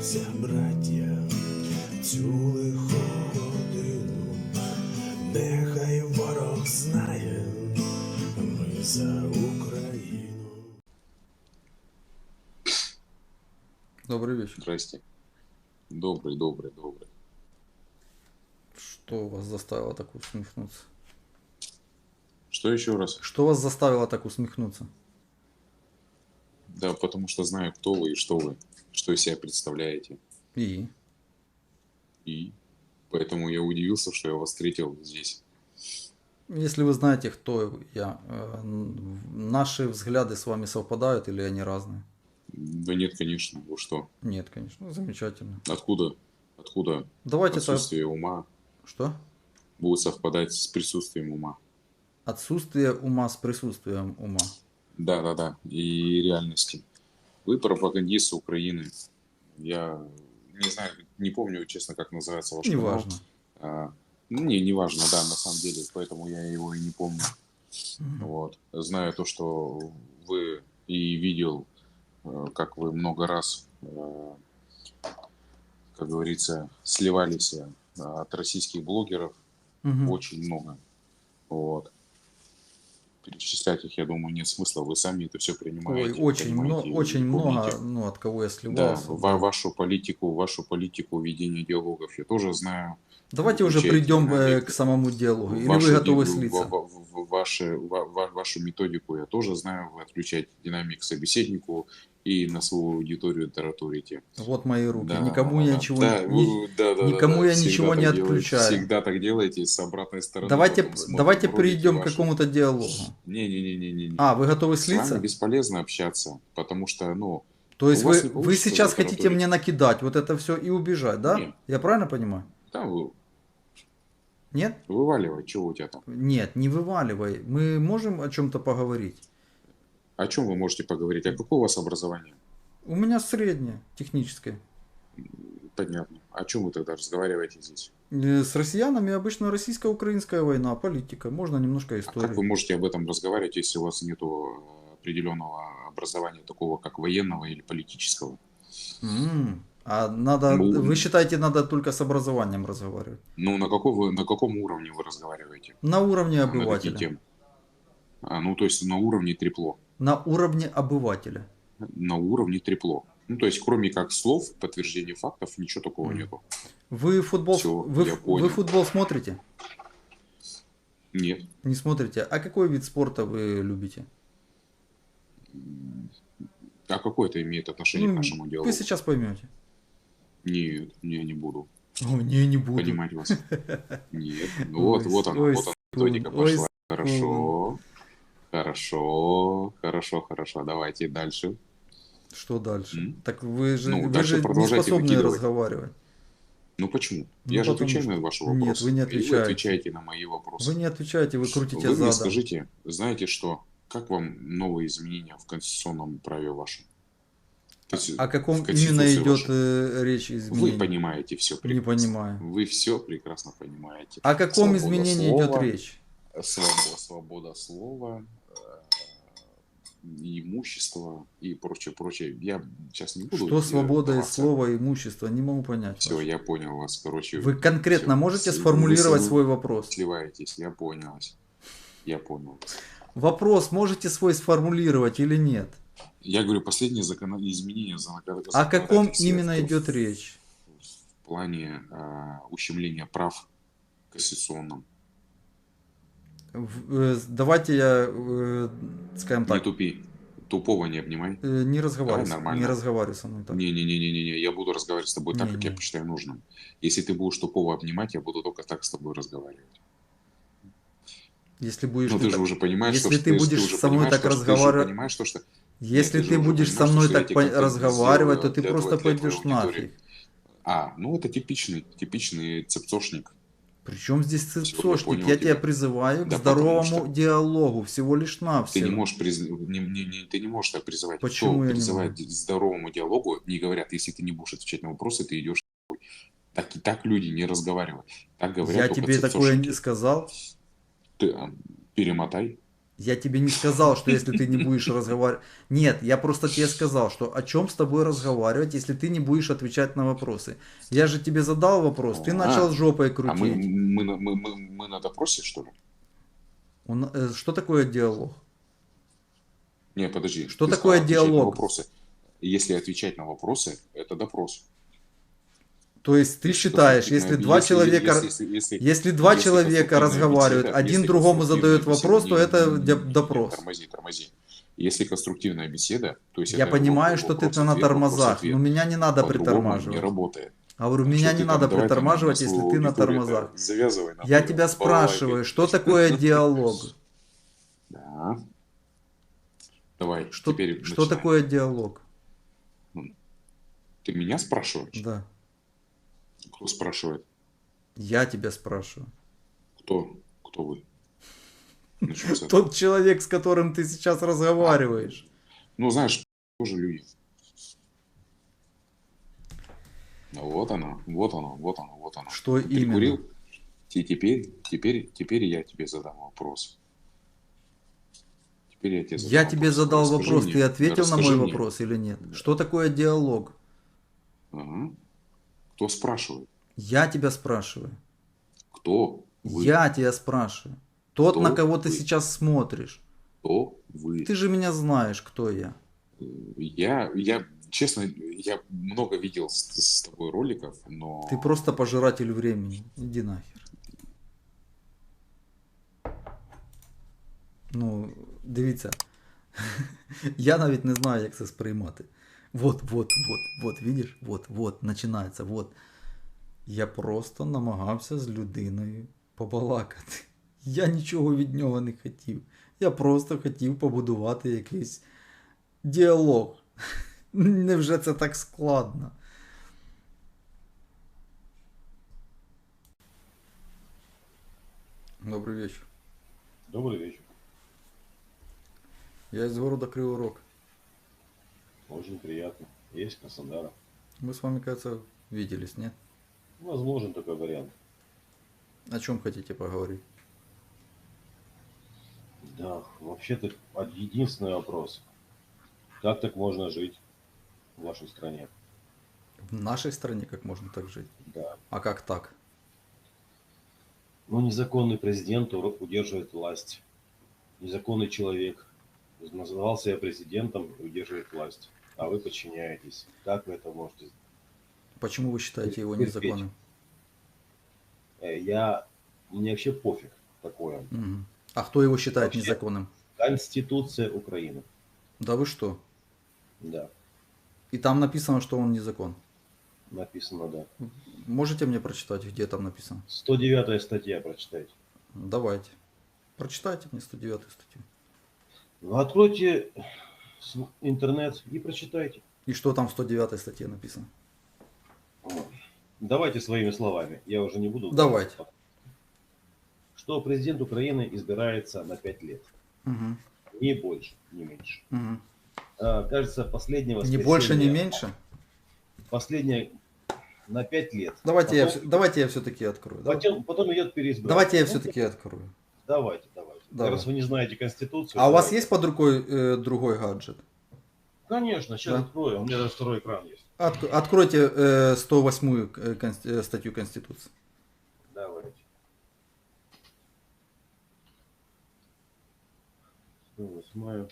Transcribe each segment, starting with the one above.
Зійшлися браття в цю лиху годину. Нехай ворог знає, ми за Україну. Добрый вечер. Здрасте. Добрый, добрый, добрый. Что вас заставило так усмехнуться? Что еще раз? Что вас заставило так усмехнуться? Да, потому что знаю, кто вы и что вы, что из себя представляете. И? И поэтому я удивился, что я вас встретил здесь. Если вы знаете, кто я, э, наши взгляды с вами совпадают или они разные? Да нет, конечно, вы что? Нет, конечно. Замечательно. Откуда? Откуда Давайте так. отсутствие ума Что? будет совпадать с присутствием ума? Отсутствие ума с присутствием ума. Да, да, да. И реальности. Вы пропагандист Украины. Я не знаю, не помню, честно, как называется ваш канал. Неважно. А, ну, не, не важно, да, на самом деле, поэтому я его и не помню. Вот. Знаю то, что вы и видел, э, как вы много раз, э, как говорится, сливались э, от российских блогеров, Мгм. очень много. Вот. Перечислять их, я думаю, нет смысла. Вы сами это все Ой, принимаете. очень, много, понимаете очень много, ну, от кого я Да, сливался. ва- вашу политику, вашу политику ведения диалогов я тоже знаю. Давайте уже придем э, к самому делу. Или Вашу вы готовы слиться? ва- ва- ва- ваши- ва- ва- вашу методику я тоже знаю. Вы отключаете динамик собеседнику и на свою аудиторию тараторите. Вот мои руки. Да, никому я да, ничего да, не... да, да, никому да, я ничего не делаете, отключаю. Всегда так делаете, с обратной стороны. Давайте, давайте перейдем к какому-то диалогу. Не-не-не-не-не. А, вы готовы С вами слиться? бесполезно общаться, потому что, ну, То есть вы, не вы сейчас хотите мне накидать вот это все и убежать, да? Нет. Я правильно понимаю? там вы- Нет? вываливай, чего у тебя там. Нет, не вываливай. Мы можем о чем-то поговорить? О чем вы можете поговорить? А какое у вас образование? У меня среднее, техническое. Понятно. О чем вы тогда разговариваете здесь? Э, С россиянами обычно российско-украинская война, политика, можно немножко А истории. как вы можете об этом разговаривать, если у вас нет определенного образования, такого как военного или политического? М, А надо, Ну, вы считаете, надо только с образованием разговаривать? Ну, на, какой вы, на каком уровне вы разговариваете? На уровне На обывателя. темы? А, ну, то есть на уровне трепло. На уровне обывателя. На уровне трепло. Ну, то есть, кроме как слов, подтверждения фактов, ничего такого Мгм. нету. Вы футбол, Всё, вы, вы футбол смотрите? Нет. Не смотрите. А какой вид спорта вы любите? А какое это имеет отношение Ну, к нашему диалогу? Вы сейчас поймете. Нет, я не буду О, не, не буду. понимать вас. Нет. Ну вот, вот она, вот она, методика пошла. Хорошо. Хорошо, хорошо, хорошо. Давайте дальше. Что дальше? М? Так вы же, Ну, вы же не способны выкидывать. разговаривать. Ну почему? Ну, я же отвечаю что- на ваши Нет, вопросы. вы не И отвечаете. вы отвечаете на мои вопросы. Вы не отвечаете, вы крутите Вы мне задом. скажите, знаете что? Как вам новые изменения в конституционном праве вашем? Есть О каком именно идет вашей. э, речь изменений? Вы понимаете все Не понимаю. Вы все прекрасно понимаете. О каком Свобода изменении слова, идет речь? Свобода, свобода слова, имущество и прочее, прочее. Я сейчас не буду... Что свобода и и имущество? Не могу понять. Все, вас. я понял вас. Короче, Вы конкретно всё. можете сформулировать вы свой вопрос? Сливаетесь, я понял. Я понял. Вопрос можете свой сформулировать или нет? Я говорю, последнее закон... изменение в закон- О каком именно идет речь? В плане э, ущемления прав конституционном. Э, Давайте я, э, скажем Не так, тупи. Тупого не обнимай. э, не разговаривай, с- нормально. не разговаривай со мной так. Не-не-не-не-не, я буду разговаривать с тобой так, как я Не-не. посчитаю нужным. Если ты будешь тупого обнимать, я буду только так с тобой разговаривать. Если будешь Ну, ты ты же так- уже понимаешь, если что ты что будешь уже со мной так ты разговаривать- понимаешь, что, что Если Нет, ты ты будешь со мной я так разговаривать, то ты просто пойдешь нафиг. А, ну это типичный, типичный цепцошник. Причем здесь Всё, я тебя. призываю Да к здоровому что- диалогу, всего лишь Ты навсего. не можешь приз- не, не- не- ты не можешь так призывать. Почему Кто я не призывает к здоровому диалогу, не говорят, если ты не будешь отвечать на вопросы, ты идешь так и так люди не разговаривают. Так говорят Я тебе такое не сказал. Ты, а, перемотай. Я тебе не сказал, что если ты не будешь разговаривать... Нет, я просто тебе сказал, что о чем с тобой разговаривать, если ты не будешь отвечать на вопросы. Я же тебе задал вопрос, ты А, начал жопой А крутить. мы, мы, на- мы, мы, мы на допросе, что ли? Он, э, что такое диалог? Не, подожди. Что такое диалог? вопросы. Если отвечать на вопросы, это допрос. То есть ты считаешь, если два человека... Если, два человека разговаривают, один другому задает вопрос, то это допрос. Тормози, тормози. Если конструктивная беседа, то есть Я понимаю, что ты на тормозах, но меня не надо притормаживать. Не работает. А говорю, Что меня не надо притормаживать, если ты на тормозах. Завязывай. Я тебя спрашиваю, что такое диалог? Да. Давай, Что, теперь что такое диалог? Ты меня спрашиваешь? Да. Кто спрашивает? Я тебя спрашиваю. Кто? Кто вы? Тот человек, с которым ты сейчас разговариваешь. Ну, знаешь, тоже люди. Ну, Вот оно, вот оно, вот оно, вот оно. Что Ты именно? И теперь, теперь, теперь я тебе задам вопрос. Теперь я тебе задам Я тебе задал Расскажи вопрос, мне, ты ответил на мой мне. вопрос или нет? Да. Что такое диалог? Ага. Кто спрашивает? Я тебя спрашиваю. Кто вы? Я тебя спрашиваю. Тот, Кто на кого ты вы? сейчас смотришь. Кто вы? Ты же меня знаешь, кто я. Я, я, честно, я много видел с, с тобой роликов, но... Ты просто пожиратель времени. Иди нахер. Ну, дивіться. Я навіть не знаю, як це сприймати. Вот, вот, вот, вот, видиш? Вот, вот, починається, вот. Я просто намагався з людиною побалакати. Я нічого від нього не хотів. Я просто хотів побудувати якийсь діалог. Невже це так складно? Добрый вечер. Добрый вечер. Я из города Кривой Рог. Очень приятно. Есть Краснодара. Мы с вами, кажется, виделись, нет? Возможен такой вариант. О чем хотите поговорить? Да, вообще-то единственный вопрос. Как так можно жить в вашей стране? В нашей стране как можно так жить? Да. А как так? Ну, незаконный президент удерживает власть. Незаконный человек называл себя президентом и удерживает власть. А вы подчиняетесь. Как вы это можете? Почему вы считаете его незаконным? Э, Я... Мне вообще пофиг такое. Мгм. А кто его считает Вообще- незаконным? Конституция Украины. Да вы что? Да, И там написано, что он незакон. написано, да. Можете мне прочитать, где там написано? 109 статья прочитайте. Давайте. Прочитайте мне 109 статью. Ну, откройте интернет и прочитайте. И что там в 109 статье написано? Давайте своими словами. Я уже не буду. Давайте. Что президент Украины избирается на 5 лет. Мгм. Не больше, не меньше. Мгм. А, кажется, последнего Не больше, не меньше? Последнее на 5 лет. Давайте, я, потом, всё- давайте я все-таки открою. потом, потом идет переизбрание. Давайте я Ну, все-таки открою. Давайте, давайте. Давай. Раз вы не знаете Конституцию. А у вас давайте. есть под рукой э, другой гаджет? Конечно, сейчас Да. открою. У меня даже второй экран есть. От- откройте э, 108 э, э, статью Конституции. Давайте. Ну, восьмая.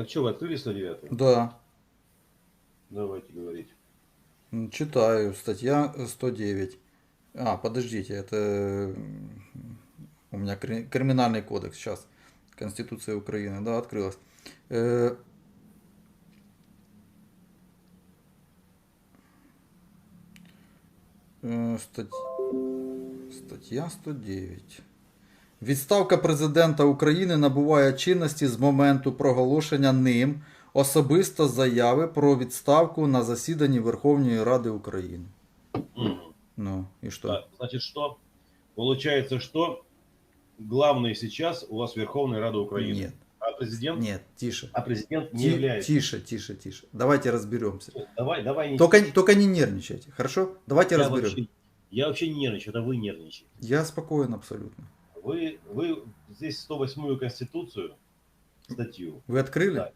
Так что, вы открыли 109? Да. Давайте говорить. Читаю. Статья 109. А, подождите, это у меня кри- криминальный кодекс. Сейчас. Конституция Украины. Да, открылась. Э, э, стать- Стаття 109. Відставка президента України набуває чинності з моменту проголошення ним особисто заяви про відставку на засіданні Верховної Ради України. Мгм. Ну, і що? Так, значит, что? Получается, что главный сейчас у вас Верховная Рада Украины. Нет, А президент, нет, тише. а президент не Ти- является. Тише, тише, тише. Давайте разберемся. Давай, давай не Только, только не нервничайте, хорошо? Давайте я разберем. вообще, я вообще не нервничаю, это вы нервничаете. Я спокоен абсолютно. Вы, вы здесь 108-ю Конституцию, статью, Вы открыли? Да.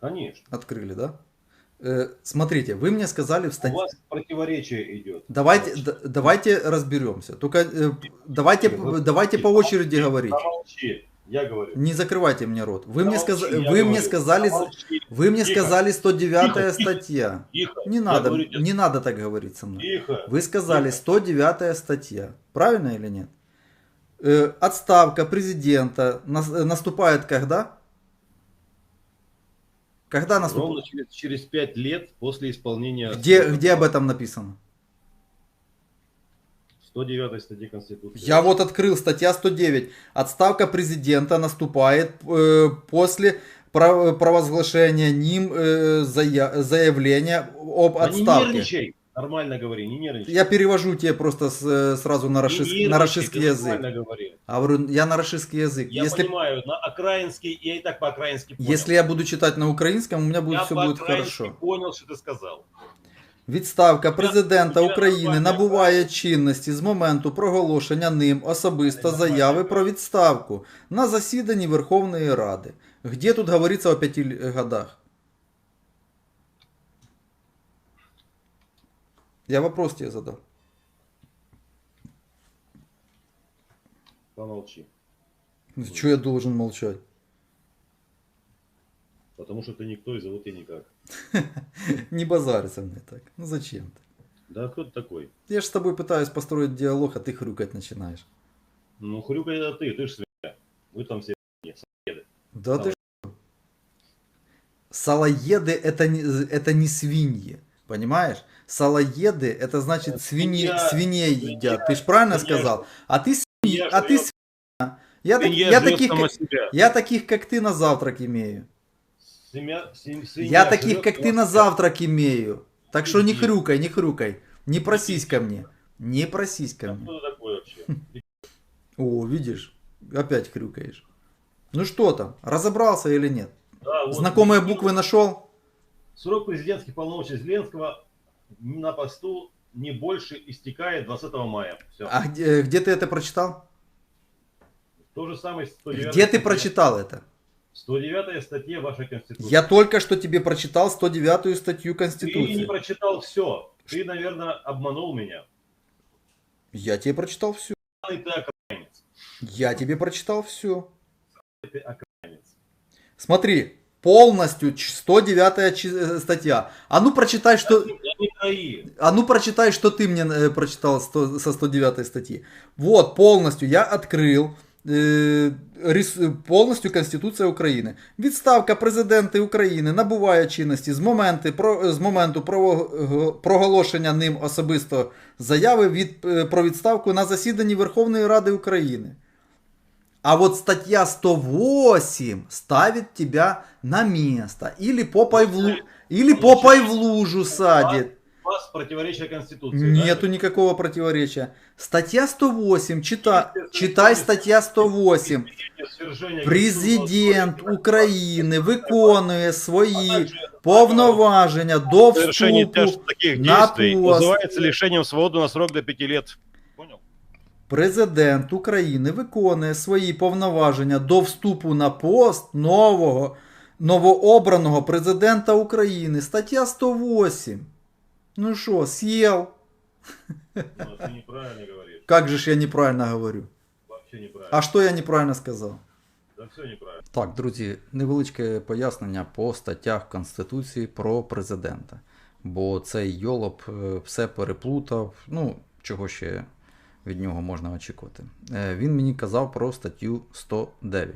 конечно. Открыли, да? Э, смотрите, вы мне сказали в У статье... вас противоречие идет. Давайте, д- давайте разберемся. Только э, давайте, Вы- давайте по очереди говорить. Помолчи, я говорю. Не закрывайте мне рот. Вы мне, Помолчи, сказ- вы мне сказали, вы мне Тихо. сказали 109 Тихо, статья. Тихо. Не надо, говорю не надо так говорить со мной. Тихо. Вы сказали Тихо. 109 статья. Правильно или нет? Э, отставка президента э, наступает когда? Когда Ровно наступает? через, через пять лет после исполнения Где, где об этом написано? 109 статьи Конституции. Я вот открыл статья 109. Отставка президента наступает э, после про- провозглашения ним э, зая- заявления об Да не отставке. нервничай. Нормально говори, не нервничай. Я перевожу тебе просто с- э, сразу на, Не рашис- нервничай, на рашистский ты язык. Нормально говори. А говорю, я на рашистский язык. Я если, понимаю, на окраинский, я и так по-окраински понял. если я буду читать на украинском, у меня будет я все будет по-окраински хорошо. понял, что ты сказал. Відставка президента у тебе України нормальна набуває чинності з моменту проголошення ним особисто Нормальна заяви правда. про відставку на засіданні Верховної Ради. Где тут говорится о пяти л- годах? Я вопрос тебе задал. Помолчи. Что я должен молчать? Потому что ты никто и зовут тебя никак. Не базарь со мной так. Ну зачем ты? Да кто ты такой? Я же с тобой пытаюсь построить диалог, а ты хрюкать начинаешь. Ну, хрюка это ты, ты ж свинья. Вы там все Да ты что? Салоеды это не, это не свиньи. Понимаешь? Салоеды это значит свиньи, Свинья- свиней едят. Ты ж правильно свинья сказал? А ты Свинья а ты свинья. Я, так- я таких, как, я таких, как ты, на завтрак имею. Семья- сем- свинья Я таких, как ты, на завтрак имею. Так что не хрюкай, не хрюкай. Не просись ко мне. Не просись ко мне. Вообще? О, видишь? Опять хрюкаешь. Ну что там? Разобрался или нет? Знакомые буквы нашел? Срок президентских полномочий Зеленского на посту не больше истекает 20 мая. Все. А где, где ты это прочитал? То же самое 109 Где ты статья. прочитал это? 109 статья вашей Конституции. Я только что тебе прочитал 109 статью Ты не Конституции. прочитал все. Ты, наверное, обманул меня. Я тебе прочитал все. Ты окраинец. Я тебе прочитал все. Ты окраинец. Смотри, полностью ч- 109 чи- э, статья. А ну прочитай, что... Я не краи. А ну прочитай, что ты мне э, прочитал 100 со 109 статьи. Вот, полностью я открыл е, рис- повністю Конституція України. Відставка президента України набуває чинності з, моменти, про, з моменту прово- проголошення ним особисто заяви від, е, про відставку на засіданні Верховної Ради України. А вот статья 108 ставит тебя на место. Или попой в, лу- или попой в лужу садит. У вас противоречие Конституции. Нету да? никакого противоречия. Статья 108, чита, читай стаття 108. Свержение Президент Конституции. України виконує А свої также повноваження до Совершение вступу теж таких на действий пост. называется лишением свободы на срок до 5 лет. Президент України виконує свої повноваження до вступу на пост нового новообраного президента України. Стаття 108. Ну що, съел? Ну, ты неправильно говоришь. Как же ж я неправильно говорю? Вообще неправильно. А що я неправильно сказав? Да все неправильно. Так, друзі, невеличке пояснення по статтях Конституції про президента. Бо цей йолоп е, все переплутав. Ну, чого ще від нього можна очікувати. Е, Він мені казав про статтю 109.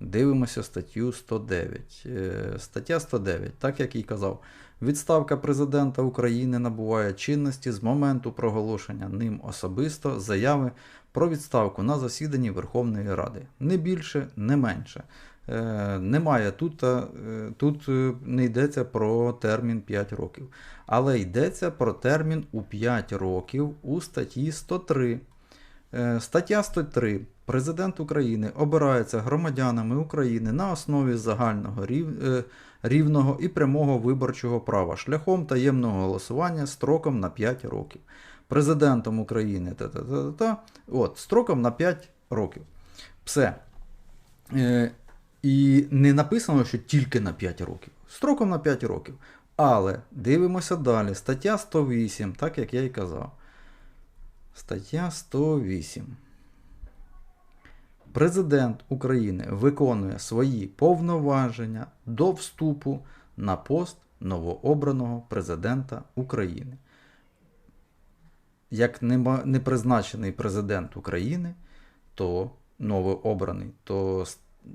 Дивимося статтю 109. Е, Стаття 109, так як і казав, відставка президента України набуває чинності з моменту проголошення ним особисто заяви про відставку на засіданні Верховної Ради. Не більше, не менше. Е, немає тут, е, тут е, не йдеться про термін 5 років, але йдеться про термін у 5 років у статті 103. Е, Стаття 103. Президент України обирається громадянами України на основі загального рів- рівного і прямого виборчого права шляхом таємного голосування строком на 5 років. Президентом України та-та-та-та, от, строком на 5 років. Все. І не написано, що тільки на 5 років. Строком на 5 років. Але дивимося далі. Стаття 108, так як я і казав. Стаття 108. Президент України виконує свої повноваження до вступу на пост новообраного президента України. Як нема- непризначений президент України, то новообраний, то,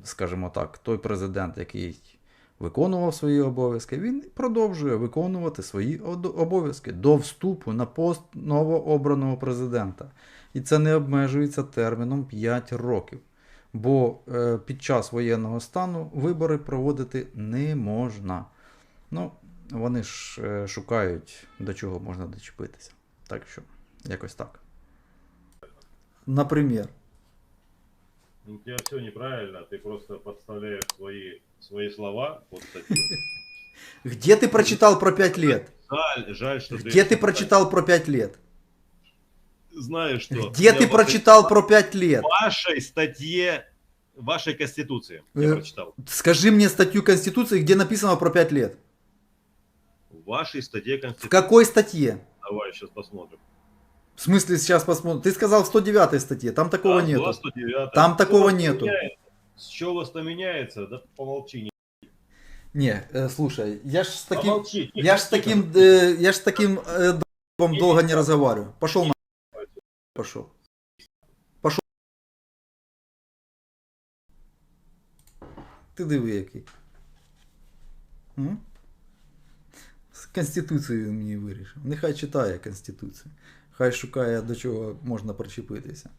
скажімо так, той президент, який виконував свої обов'язки, він продовжує виконувати свої обов'язки до вступу на пост новообраного президента. І це не обмежується терміном 5 років. Бо е, під час воєнного стану вибори проводити не можна. Ну, вони ж е, шукають, до чого можна дочепитися. Так що, якось так. Наприклад. Ну, У тебя все неправильно, ты просто подставляешь свои, свои слова под статью. Где ты прочитал про 5 лет? Жаль, жаль, что Где ты прочитал про 5 лет? Знаешь что? Где ты в прочитал про 5 лет? вашей статье, вашей Конституции я Э, прочитал. Скажи мне статью Конституции, где написано про 5 лет. В вашей статье В Конституции. какой статье? Давай сейчас посмотрим. В смысле сейчас посмотрим? Ты сказал в 109 статье, там такого Да, нету. 109. Там Что такого у вас нету. меняется? С чего у вас-то меняется? Да помолчи. не- Не, э, слушай, я ж с таким, Помолчи. тихо, я ж с тихо. таким, э, я ж с таким э, д***бом долго не разговариваю. Пошел на. Пошел. Пошел. Ти диви який. М? З Конституцією він мені вирішив. Нехай читає Конституцію. Хай шукає, до чого можна причепитися.